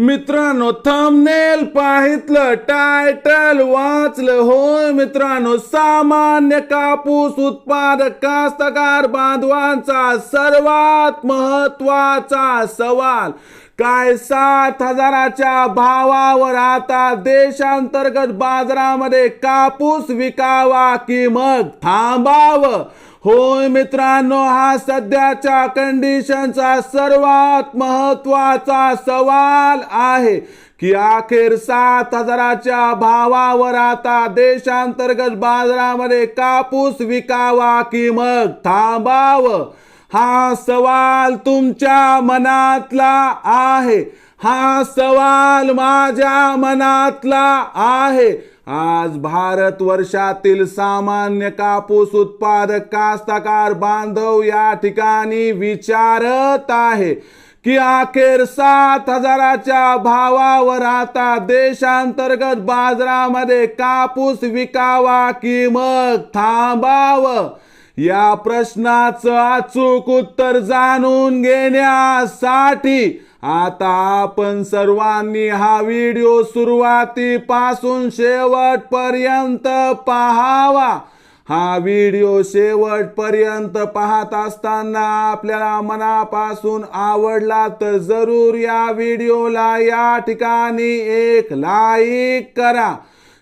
मित्रांनो thumbnail पाहितलं title वाचलं होय मित्रांनो. सामान्य कापूस उत्पादक कास्तकार बांधवांचा सर्वात महत्त्वाचा सवाल काय सात हजाराच्या भावावर आता देशांतर्गत बाजारामध्ये कापूस विकावा की मग थांबावं? होय मित्रांनो हा सध्याच्या कंडिशनचा सर्वात महत्त्वाचा सवाल आहे की अखेर सात हजाराच्या भावावर आता देशांतर्गत बाजारामध्ये कापूस विकावा की मग थांबावं? हा सवाल तुमच्या मनातला आहे. हा सवाल माझ्या मनातला आहे. आज भारत वर्षातील सामान्य कापूस उत्पादक कास्तकार बांधव या ठिकाणी विचारत आहे की अखेर सात हजाराच्या भावावर आता देशांतर्गत बाजारामध्ये कापूस विकावा की मग थांबावं? या प्रश्नाचं अचूक उत्तर जाणून घेण्यासाठी आता आपण सर्वांनी हा व्हिडिओ सुरुवातीपासून शेवटपर्यंत पाहावा. हा व्हिडिओ शेवटपर्यंत पाहत असताना आपल्याला मनापासून आवडला तर जरूर या व्हिडिओला या ठिकाणी एक लाईक करा.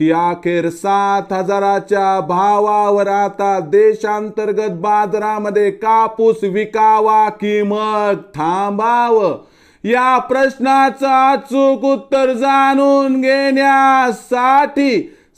की अखेर सात हजाराच्या भावावर आता देशांतर्गत बाजारामध्ये कापूस विकावा की मग थांबावं? या प्रश्नाचं अचूक उत्तर जाणून घेण्यासाठी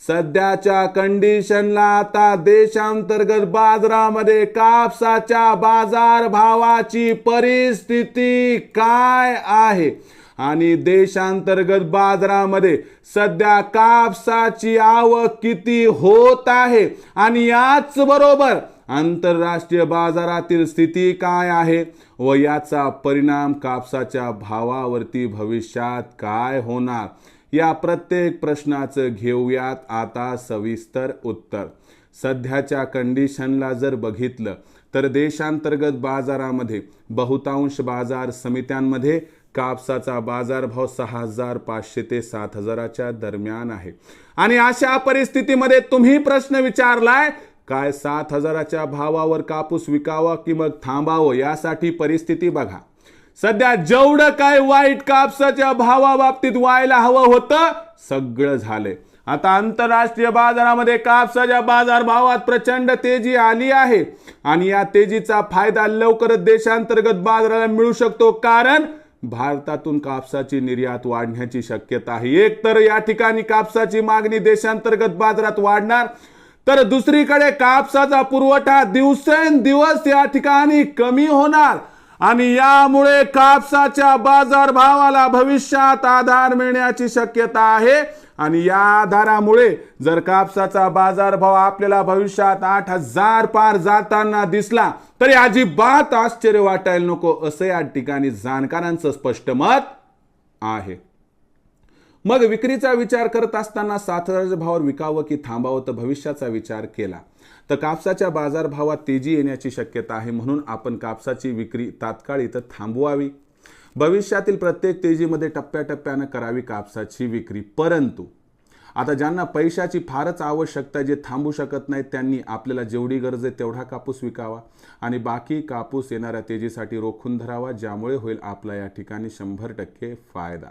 सध्याच्या कंडिशनला आता देशांतर्गत बाजारामध्ये कापसाच्या बाजार भावाची परिस्थिती काय आहे? आणि देशांतर्गत बाजारामध्ये सध्या कापसाची आवक किती होत आहे? आणि याच बरोबर आंतरराष्ट्रीय बाजारातील स्थिती काय आहे? व याचा परिणाम कापसाच्या भावावरती भविष्यात काय होणार? या प्रत्येक प्रश्नाचं घेऊयात आता सविस्तर उत्तर. सध्याच्या कंडिशनला जर बघितलं तर देशांतर्गत बाजारामध्ये बहुतांश बाजार समित्यांमध्ये कापसाचा बाजारभाव सहा हजार पाचशे ते सात हजाराच्या दरम्यान आहे. आणि अशा परिस्थितीमध्ये तुम्ही प्रश्न विचारलाय काय सात हजाराच्या भावावर कापूस विकावा की मग थांबावं यासाठी परिस्थिती बघा. सध्या जेवढं काय वाईट कापसाच्या भावाबाबतीत व्हायला हवं होतं सगळं झालंय. आता आंतरराष्ट्रीय बाजारामध्ये कापसाच्या बाजार भावात प्रचंड तेजी आली आहे. आणि या तेजीचा फायदा लवकरच देशांतर्गत बाजाराला मिळू शकतो कारण भारतातून कापसाची निर्यात वाढण्याची शक्यता आहे. एक तर या ठिकाणी कापसाची मागणी देशांतर्गत बाजारात वाढणार तर दुसरीकडे कापसाचा पुरवठा दिवसेंदिवस या ठिकाणी कमी होणार. आणि यामुळे कापसाच्या बाजारभावाला भविष्यात आधार मिळण्याची शक्यता आहे. आणि या आधारामुळे जर कापसाचा बाजारभाव आपल्याला भविष्यात आठ हजार पार जाताना दिसला तरी अजिबात आश्चर्य वाटायला नको असं या ठिकाणी जाणकारांचं स्पष्ट मत आहे. मग विक्रीचा विचार करत असताना सात हजाराच्या भावावर विकावं की थांबावं तर भविष्याचा विचार केला. तर कापसाच्या बाजारभावात तेजी येण्याची शक्यता आहे म्हणून आपण कापसाची विक्री तात्काळ इथं थांबवावी. भविष्यातील प्रत्येक तेजीमध्ये टप्प्याटप्प्यानं करावी कापसाची विक्री. परंतु आता ज्यांना पैशाची फारच आवश्यकता आहे, जे थांबू शकत नाहीत त्यांनी आपल्याला जेवढी गरज आहे तेवढा कापूस विकावा आणि बाकी कापूस येणाऱ्या तेजीसाठी रोखून धरावा ज्यामुळे होईल आपला या ठिकाणी शंभर टक्के फायदा.